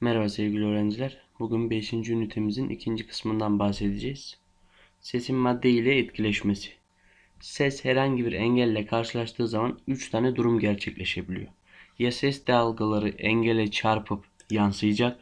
Merhaba sevgili öğrenciler. Bugün 5. ünitemizin ikinci kısmından bahsedeceğiz. Sesin madde ile etkileşmesi. Ses herhangi bir engelle karşılaştığı zaman 3 tane durum gerçekleşebiliyor. Ya ses dalgaları engele çarpıp yansıyacak,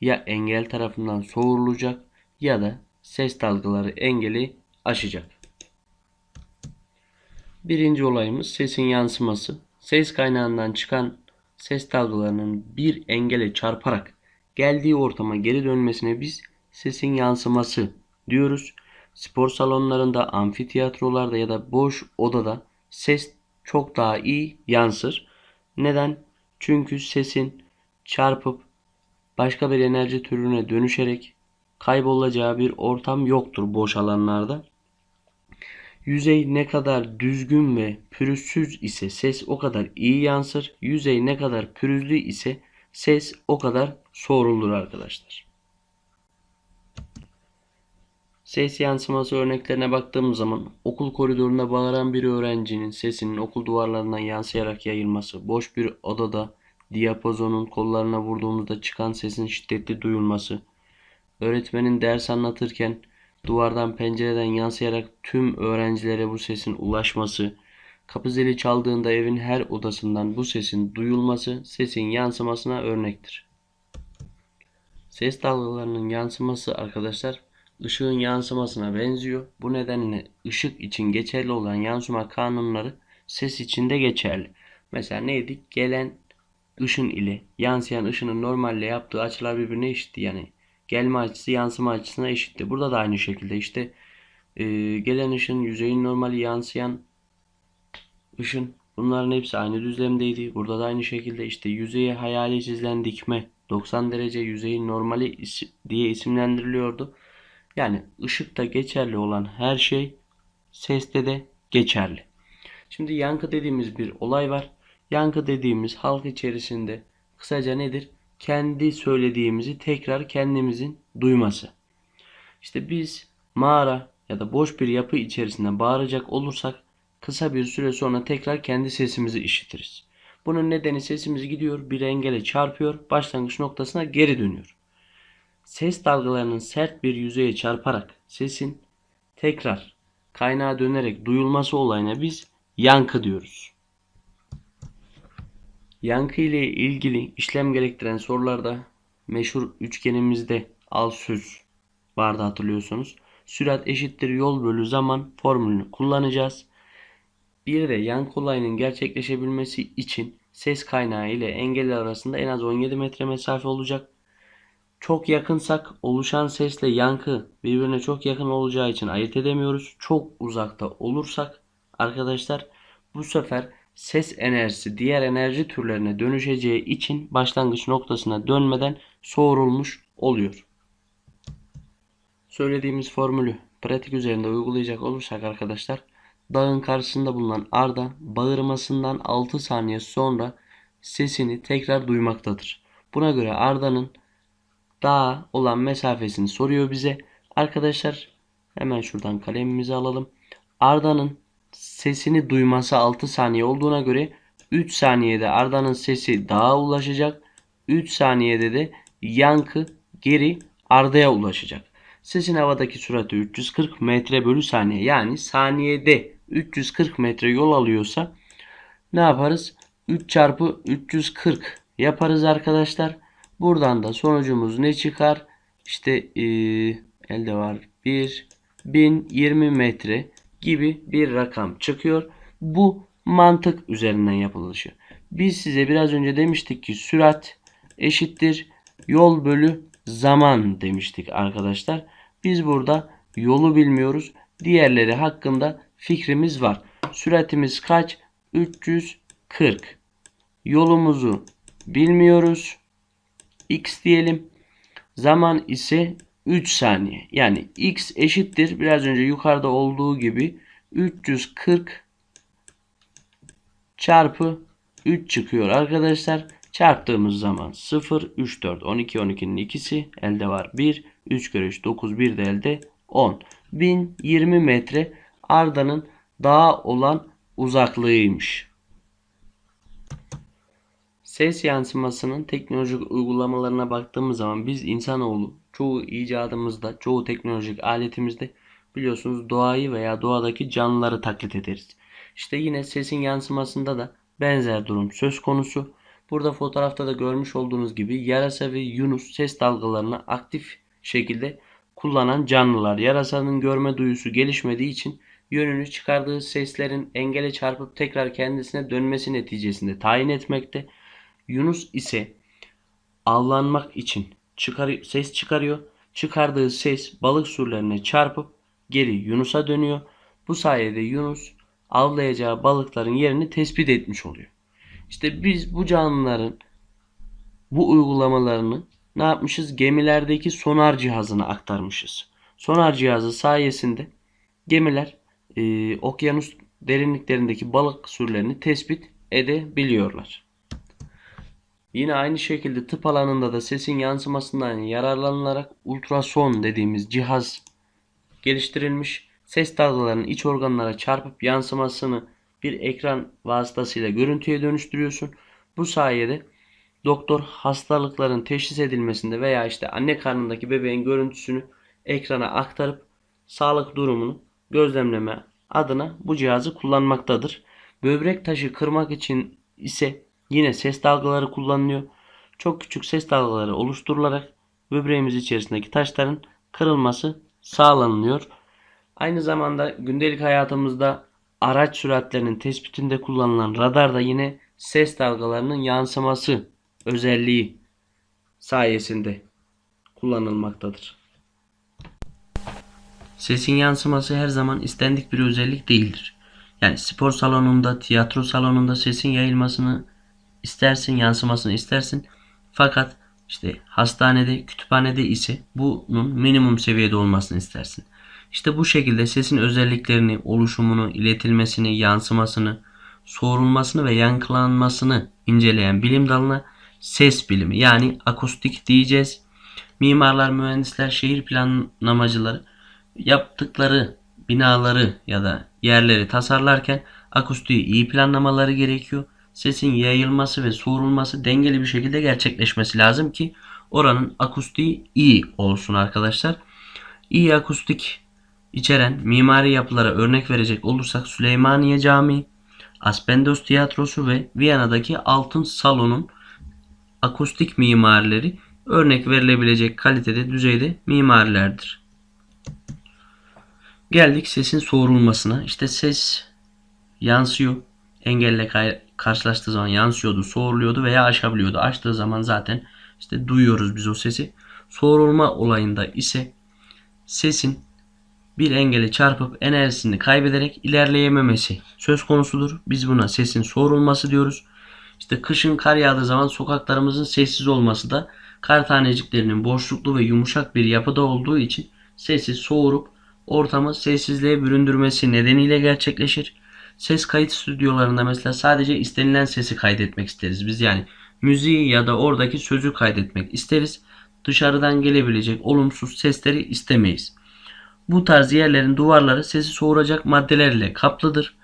ya engel tarafından soğurulacak ya da ses dalgaları engeli aşacak. Birinci olayımız sesin yansıması. Ses kaynağından çıkan ses dalgalarının bir engele çarparak geldiği ortama geri dönmesine biz sesin yansıması diyoruz. Spor salonlarında, amfitiyatrolarda ya da boş odada ses çok daha iyi yansır. Neden? Çünkü sesin çarpıp başka bir enerji türüne dönüşerek kaybolacağı bir ortam yoktur boş alanlarda. Yüzey ne kadar düzgün ve pürüzsüz ise ses o kadar iyi yansır. Yüzey ne kadar pürüzlü ise ses o kadar soğurulur arkadaşlar. Ses yansıması örneklerine baktığımız zaman okul koridorunda bağıran bir öğrencinin sesinin okul duvarlarından yansıyarak yayılması, boş bir odada diyapazonun kollarına vurduğumuzda çıkan sesin şiddetli duyulması, öğretmenin ders anlatırken duvardan pencereden yansıyarak tüm öğrencilere bu sesin ulaşması, kapı zili çaldığında evin her odasından bu sesin duyulması sesin yansımasına örnektir. Ses dalgalarının yansıması arkadaşlar ışığın yansımasına benziyor. Bu nedenle ışık için geçerli olan yansıma kanunları ses için de geçerli. Mesela neydi? Gelen ışın ile yansıyan ışının normalle yaptığı açılar birbirine eşitti. Yani gelme açısı yansıma açısına eşitti. Burada da aynı şekilde işte e, gelen ışın yüzeyin normali yansıyan ışın bunların hepsi aynı düzlemdeydi. Burada da aynı şekilde işte yüzeye hayali çizilen dikme 90 derece yüzeyin normali diye isimlendiriliyordu. Yani ışıkta geçerli olan her şey seste de geçerli. Şimdi yankı dediğimiz bir olay var. Yankı dediğimiz halk içerisinde kısaca nedir? Kendi söylediğimizi tekrar kendimizin duyması. İşte biz mağara ya da boş bir yapı içerisinde bağıracak olursak kısa bir süre sonra tekrar kendi sesimizi işitiriz. Bunun nedeni sesimiz gidiyor bir engele çarpıyor başlangıç noktasına geri dönüyor. Ses dalgalarının sert bir yüzeye çarparak sesin tekrar kaynağa dönerek duyulması olayına biz yankı diyoruz. Yankı ile ilgili işlem gerektiren sorularda meşhur üçgenimizde al söz vardı hatırlıyorsunuz. Sürat eşittir yol bölü zaman formülünü kullanacağız. Bir de yankı olayının gerçekleşebilmesi için ses kaynağı ile engel arasında en az 17 metre mesafe olacak. Çok yakınsak oluşan sesle yankı birbirine çok yakın olacağı için ayırt edemiyoruz. Çok uzakta olursak arkadaşlar bu sefer ses enerjisi diğer enerji türlerine dönüşeceği için başlangıç noktasına dönmeden soğurulmuş oluyor. Söylediğimiz formülü pratik üzerinde uygulayacak olursak arkadaşlar dağın karşısında bulunan Arda bağırmasından 6 saniye sonra sesini tekrar duymaktadır. Buna göre Arda'nın dağa olan mesafesini soruyor bize. Arkadaşlar hemen şuradan kalemimizi alalım. Arda'nın sesini duyması 6 saniye olduğuna göre 3 saniyede Arda'nın sesi dağa ulaşacak. 3 saniyede de yankı geri Arda'ya ulaşacak. Sesin havadaki sürati 340 metre bölü saniye. Yani saniyede 340 metre yol alıyorsa ne yaparız? 3 çarpı 340 yaparız arkadaşlar. Buradan da sonucumuz ne çıkar? İşte e, elde var 1 1020 metre gibi bir rakam çıkıyor. Bu mantık üzerinden yapılışı. Biz size biraz önce demiştik ki sürat eşittir yol bölü zaman demiştik arkadaşlar. Biz burada yolu bilmiyoruz. Diğerleri hakkında fikrimiz var. Süratimiz kaç? 340. Yolumuzu bilmiyoruz. X diyelim. Zaman ise 3 saniye. Yani X eşittir. Biraz önce yukarıda olduğu gibi 340 çarpı 3 çıkıyor arkadaşlar. Çarptığımız zaman 0, 3, 4, 12, 12'nin ikisi elde var 1, 3 kere 3, 9, 1 de elde 10. 1020 metre Arda'nın dağa olan uzaklığıymış. Ses yansımasının teknolojik uygulamalarına baktığımız zaman biz insanoğlu çoğu icadımızda, çoğu teknolojik aletimizde biliyorsunuz doğayı veya doğadaki canlıları taklit ederiz. İşte yine sesin yansımasında da benzer durum söz konusu. Burada fotoğrafta da görmüş olduğunuz gibi yarasa ve yunus ses dalgalarını aktif şekilde kullanan canlılar. Yarasanın görme duyusu gelişmediği için yönünü çıkardığı seslerin engele çarpıp tekrar kendisine dönmesi neticesinde tayin etmekte. Yunus ise avlanmak için çıkar ses çıkarıyor. Çıkardığı ses balık sürülerine çarpıp geri Yunus'a dönüyor. Bu sayede Yunus avlayacağı balıkların yerini tespit etmiş oluyor. İşte biz bu canlıların bu uygulamalarını ne yapmışız? Gemilerdeki sonar cihazına aktarmışız. Sonar cihazı sayesinde gemiler e, okyanus derinliklerindeki balık sürülerini tespit edebiliyorlar. Yine aynı şekilde tıp alanında da sesin yansımasından yararlanılarak ultrason dediğimiz cihaz geliştirilmiş. Ses dalgalarının iç organlara çarpıp yansımasını bir ekran vasıtasıyla görüntüye dönüştürüyorsun. Bu sayede doktor hastalıkların teşhis edilmesinde veya işte anne karnındaki bebeğin görüntüsünü ekrana aktarıp sağlık durumunu gözlemleme adına bu cihazı kullanmaktadır. Böbrek taşı kırmak için ise yine ses dalgaları kullanılıyor. Çok küçük ses dalgaları oluşturularak böbreğimiz içerisindeki taşların kırılması sağlanıyor. Aynı zamanda gündelik hayatımızda araç süratlerinin tespitinde kullanılan radar da yine ses dalgalarının yansıması özelliği sayesinde kullanılmaktadır. Sesin yansıması her zaman istendik bir özellik değildir. Yani spor salonunda, tiyatro salonunda sesin yayılmasını istersin, yansımasını istersin. Fakat işte hastanede, kütüphanede ise bunun minimum seviyede olmasını istersin. İşte bu şekilde sesin özelliklerini, oluşumunu, iletilmesini, yansımasını, soğurulmasını ve yankılanmasını inceleyen bilim dalına ses bilimi yani akustik diyeceğiz. Mimarlar, mühendisler, şehir planlamacıları yaptıkları binaları ya da yerleri tasarlarken akustiği iyi planlamaları gerekiyor. Sesin yayılması ve soğurulması dengeli bir şekilde gerçekleşmesi lazım ki oranın akustiği iyi olsun arkadaşlar. İyi akustik içeren mimari yapılara örnek verecek olursak Süleymaniye Camii, Aspendos Tiyatrosu ve Viyana'daki Altın Salon'un akustik mimarileri örnek verilebilecek kalitede, düzeyde mimarilerdir. Geldik sesin soğurulmasına. İşte ses yansıyor. Engelle karşılaştığı zaman yansıyordu, soğuruluyordu veya aşabiliyordu. Açtığı zaman zaten işte duyuyoruz biz o sesi. Soğurulma olayında ise sesin bir engele çarpıp enerjisini kaybederek ilerleyememesi söz konusudur. Biz buna sesin soğurulması diyoruz. İşte kışın kar yağdığı zaman sokaklarımızın sessiz olması da kar taneciklerinin boşluklu ve yumuşak bir yapıda olduğu için sesi soğurup ortamı sessizliğe büründürmesi nedeniyle gerçekleşir. Ses kayıt stüdyolarında mesela sadece istenilen sesi kaydetmek isteriz. Biz yani müziği ya da oradaki sözü kaydetmek isteriz. Dışarıdan gelebilecek olumsuz sesleri istemeyiz. Bu tarz yerlerin duvarları sesi soğuracak maddelerle kaplıdır.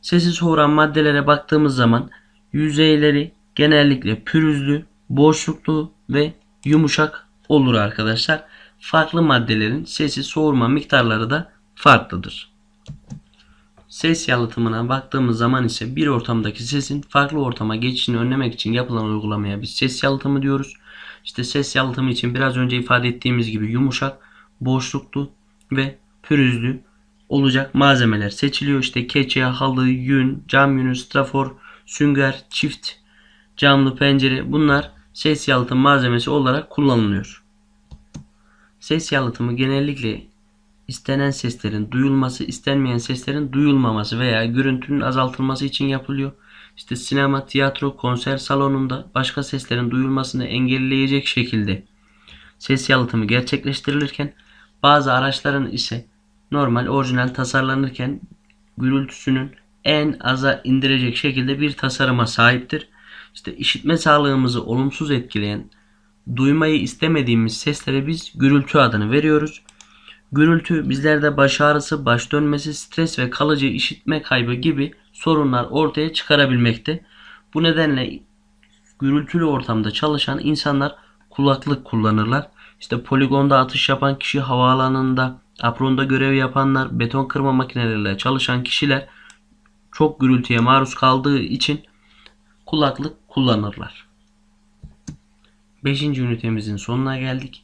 Sesi soğuran maddelere baktığımız zaman yüzeyleri genellikle pürüzlü, boşluklu ve yumuşak olur arkadaşlar. Farklı maddelerin sesi soğurma miktarları da farklıdır. Ses yalıtımına baktığımız zaman ise bir ortamdaki sesin farklı ortama geçişini önlemek için yapılan uygulamaya biz ses yalıtımı diyoruz. İşte ses yalıtımı için biraz önce ifade ettiğimiz gibi yumuşak, boşluklu ve pürüzlü olacak malzemeler seçiliyor. İşte keçe, halı, yün, cam yünü, strafor, sünger, çift camlı pencere bunlar ses yalıtım malzemesi olarak kullanılıyor. Ses yalıtımı genellikle istenen seslerin duyulması, istenmeyen seslerin duyulmaması veya görüntünün azaltılması için yapılıyor. İşte sinema, tiyatro, konser salonunda başka seslerin duyulmasını engelleyecek şekilde ses yalıtımı gerçekleştirilirken bazı araçların ise normal orijinal tasarlanırken gürültüsünün en aza indirecek şekilde bir tasarıma sahiptir. İşte işitme sağlığımızı olumsuz etkileyen, duymayı istemediğimiz seslere biz gürültü adını veriyoruz. Gürültü bizlerde baş ağrısı, baş dönmesi, stres ve kalıcı işitme kaybı gibi sorunlar ortaya çıkarabilmekte. Bu nedenle gürültülü ortamda çalışan insanlar kulaklık kullanırlar. İşte poligonda atış yapan kişi, havaalanında, apronda görev yapanlar, beton kırma makineleriyle çalışan kişiler çok gürültüye maruz kaldığı için kulaklık kullanırlar. 5. ünitemizin sonuna geldik.